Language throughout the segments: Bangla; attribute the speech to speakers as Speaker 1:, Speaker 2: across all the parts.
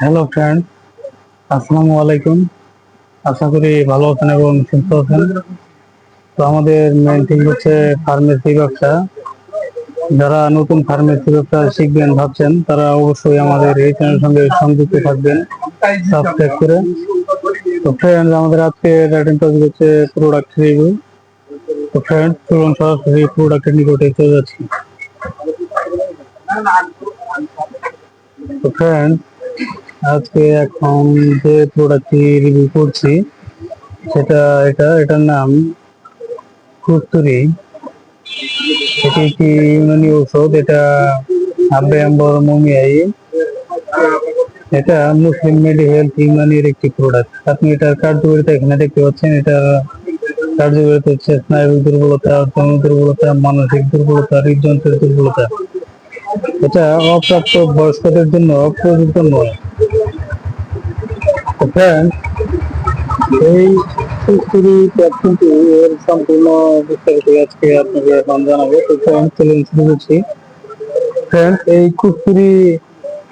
Speaker 1: হ্যালো ফ্রেন্ড আসসালামু আলাইকুম আশা করি ভালো আছেন এবং সুস্থ আছেন। তো আমাদের মেন থিং হচ্ছে ফার্মেসি ব্যবসা। যারা নতুন ফার্মেসি ব্যবসা শিখবেন, ভাবছেন, তারা অবশ্যই আমাদের এই চ্যানেলের সঙ্গে সংযুক্ত থাকবেন সাবস্ক্রাইব করে। তো ফ্রেন্ড আমাদের আজকে রাইটিং টপিক হচ্ছে প্রোডাক্ট রিভিউ তো ফ্রেন্ড চলুন সরাসরি প্রোডাক্টের নিকটে চলে যাচ্ছি। তো ফ্রেন্ড আজকে এখন যে প্রোডাক্টটি রিভিউ করছি, সেটা এটা, এটার নাম কুস্তুরি। এটি একটি ইউনানি ঔষধ, এটা আব্বে আম্বর মমিয়াই এটা মুসলিম মেডি হেলথ ইউনানির একটি প্রোডাক্ট আপনি এটার কার্যকারিতা এখানে দেখতে পাচ্ছেন, এটার কার্যকারিতা হচ্ছে স্নায়বিক দুর্বলতা যৌন দুর্বলতা, মানসিক দুর্বলতা, হৃদযন্ত্রের দুর্বলতা। এটা অপ্রাপ্ত বয়স্কদের জন্য প্রযোজ্য নয়। Friends, এই কুস্তুরি ক্যাপসুলটি এর সম্পূর্ণ বিস্তারিত আজকে আপনাকে এখন জানাব। তো চলুন শুরু করছি। এই কুস্তুরি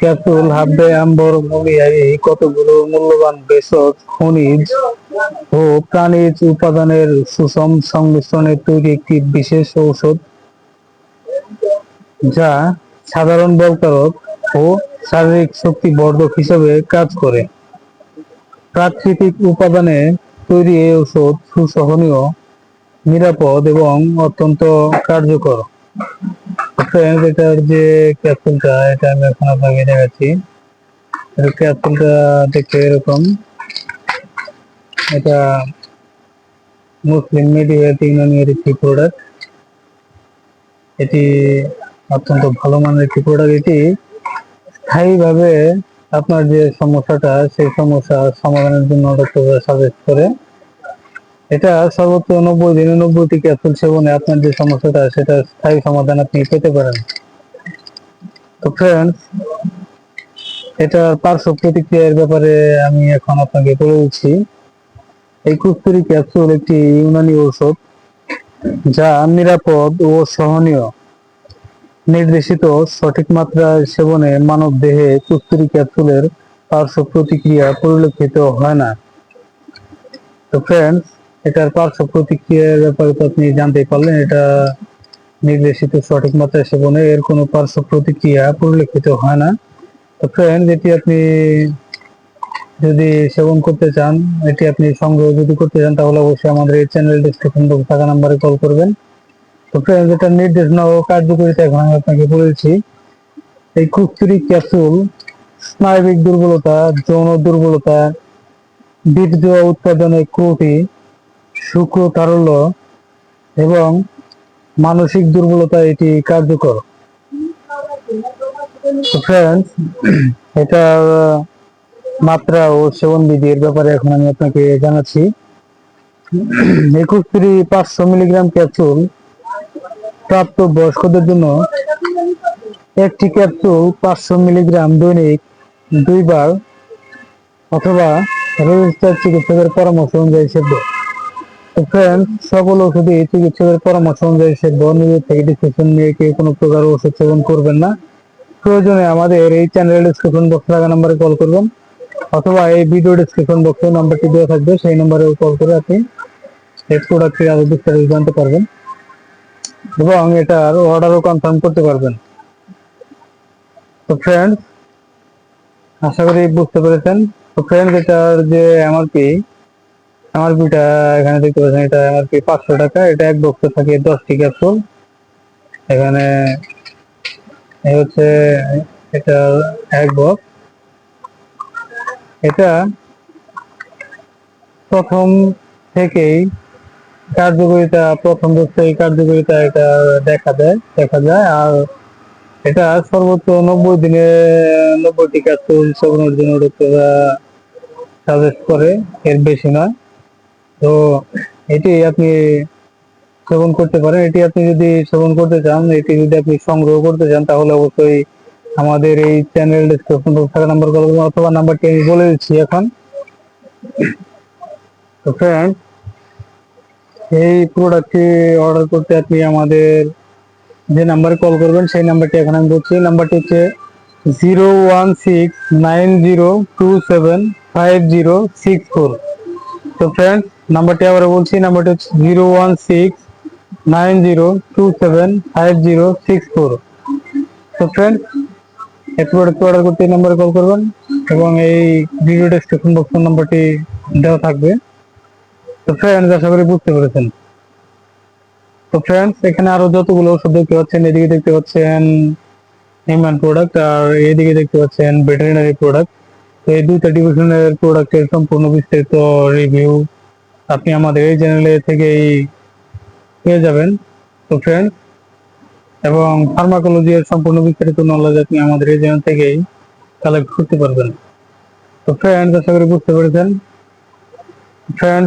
Speaker 1: ক্যাপসুল হাব্বে আম্বর মমিয়ায় এই কতগুলো মূল্যবান ভেষজ খনিজ ও প্রাণীজ উপাদানের সুষম সংমিশ্রণে তৈরি একটি বিশেষ ঔষধ যা সাধারণ বলকারক ও শারীরিক শক্তি বর্ধক হিসেবে কাজ করে। প্রাকৃতিক উপাদানে তৈরি এই ওষুধ সুসহনীয়, নিরাপদ এবং অত্যন্ত কার্যকর। এটার যে ক্যাপসুলটা এটা আমি এখন আপনাকে দেখাচ্ছি। ক্যাপসুলটা দেখতে এরকম। এটা মুসলিম মেডিকেল ইউনিয়নের একটি প্রোডাক্ট এটি অত্যন্ত ভালো মানের একটি প্রোডাক্ট এটি স্থায়ীভাবে আপনার যে সমস্যাটা, সেই সমস্যা সমাধানের জন্য ডক্টর সাজেস্ট করে। এটা সর্বোচ্চ নব্বই দিনে নব্বইটি ক্যাপসুল সেবনে আপনার যে সমস্যাটা, সেটা স্থায়ী সমাধান আপনি পেতে পারেন। তো ফ্রেন্ডস এটার পার্শ্ব প্রতিক্রিয়ার ব্যাপারে আমি এখন আপনাকে বলে দিচ্ছি। এই কুস্তুরি ক্যাপসুল একটি ইউনানি ঔষধ, যা নিরাপদ ও সহনীয়। নির্দেশিত সঠিক মাত্রায় সেবনে মানব দেহে কুস্তুরি ক্যাপসুলের পার্শ্ব প্রতিক্রিয়া পরিলক্ষিত হয় না। তো ফ্রেন্ডস এটার পার্শ্ব প্রতিক্রিয়ার ব্যাপারে তো আপনি জানতে পারলেন, এটা নির্দেশিত সঠিক মাত্রায় সেবনে এর কোনো পার্শ্ব প্রতিক্রিয়া পরিলক্ষিত হয় না। তো ফ্রেন্ড এটি আপনি যদি সেবন করতে চান, এটি আপনি সংগ্রহ যদি করতে চান, তাহলে অবশ্যই আমাদের এই চ্যানেল ডিসক্রিপশন বক্স থাকা নাম্বারে কল করবেন। এটার নির্দেশনা ও কার্যকারিতা এখন আমি আপনাকে বলেছি। এই কুস্তুরি ক্যাপসুল স্নায়বিক দুর্বলতা, যৌন দুর্বলতা, বীর্য উৎপাদনে ত্রুটি, শুক্র তারল্য এবং মানসিক দুর্বলতা এটি কার্যকর। ফ্রেন্ডস এটার মাত্রা ও সেবন বিধির ব্যাপারে এখন আমি আপনাকে জানাচ্ছি। একুশ থ্রি পাঁচশো মিলিগ্রাম ক্যাপসুল প্রাপ্ত বয়স্কদের জন্য একটি ক্যাপসুল পাঁচশো মিলিগ্রাম দৈনিক দুইবার অথবা রেজিস্টার চিকিৎসকের পরামর্শ অনুযায়ী তো ফ্রেন্ড সকল ওষুধই চিকিৎসকের পরামর্শ অনুযায়ী সেব্য। নিজের থেকে ডিসিশন নিয়ে কেউ কোনো প্রকার ওষুধ সেবন করবেন না। প্রয়োজনে আমাদের এই চ্যানেল ডিসক্রিপশন বক্স থাকা নাম্বারে কল করবেন। অথবা এই ভিডিও ডিসক্রিপশন বক্সে নাম্বারটি দেওয়া থাকবে। সেই নাম্বারে কল করে আপনি এই প্রোডাক্টটি আরও বিস্তারিত জানতে পারবেন। এবং এটার অর্ডারও কনফার্ম করতে পারবেন। তো ফ্রেন্ড আশা করি বুঝতে পেরেছেন। তো ফ্রেন্ড এটার যে এমআরপি এমআরপিটা এখানে দেখতে পাচ্ছেন, এটা এমআরপি পাঁচশো টাকা। এটা এক বক্সে থাকে দশটি ক্যাপসুল এখানে এই হচ্ছে এটা এক বক্স এটা প্রথম থেকেই কার্যকারিতা, প্রথম থেকে কার্যকারিতা এটা দেখা দেয় দেখা যায়। আর এটা সর্বোচ্চ নব্বই দিনে, নব্বইটি ক্যাপসুল সেবনের জন্য ডক্টররা সাজেস্ট করে, এর বেশি নয়। তো এটি আপনি সেবন করতে পারেন। এটি আপনি যদি সেবন করতে চান, এটি যদি আপনি সংগ্রহ করতে চান, তাহলে অবশ্যই আমাদের এই চ্যানেল ডিসক্রিপশন বক্স থাকা নাম্বার কল অথবা নাম্বারটি আমি বলে দিচ্ছি এখন। তো ফ্রেন্ড এই প্রোডাক্টটি অর্ডার করতে আপনি আমাদের যে নাম্বারে কল করবেন, সেই নাম্বারটি এখন আমি বলছি। নাম্বারটি হচ্ছে zero one six nine zero two seven five zero six four তো ফ্রেন্ডস নাম্বারটি আবার বলছি নাম্বারটি হচ্ছে zero one six nine zero two seven five zero six four তো ফ্রেন্ডস একটু প্রোডাক্ট অর্ডার করতে এই নাম্বারে কল করবেন এবং এই ভিডিও ডেসক্রিপশন বক্স নাম্বারটি দেওয়া থাকবে। তো ফ্রেন্ডস আশা করি বুঝতে পেরেছেন। তো ফ্রেন্ডস এখানে আরও যতগুলো ওষুধ দেখতে পাচ্ছেন, এদিকে দেখতে পাচ্ছেন হিউম্যান প্রোডাক্ট আর এদিকে দেখতে পাচ্ছেন ভেটেরিনারি প্রোডাক্ট তো এই দুইটা ডিভিশনের প্রোডাক্টের সম্পূর্ণ বিস্তারিত রিভিউ আপনি আমাদের এই চ্যানেলে থেকেই পেয়ে যাবেন। তো ফ্রেন্ডস এবং ফার্মাকোলজির সম্পূর্ণ বিস্তারিত নলেজ আপনি আমাদের এই চ্যানেল থেকেই কালেক্ট করতে পারবেন। তো ফ্রেন্ড আশা করি বুঝতে পেরেছেন। ফ্রেন্ড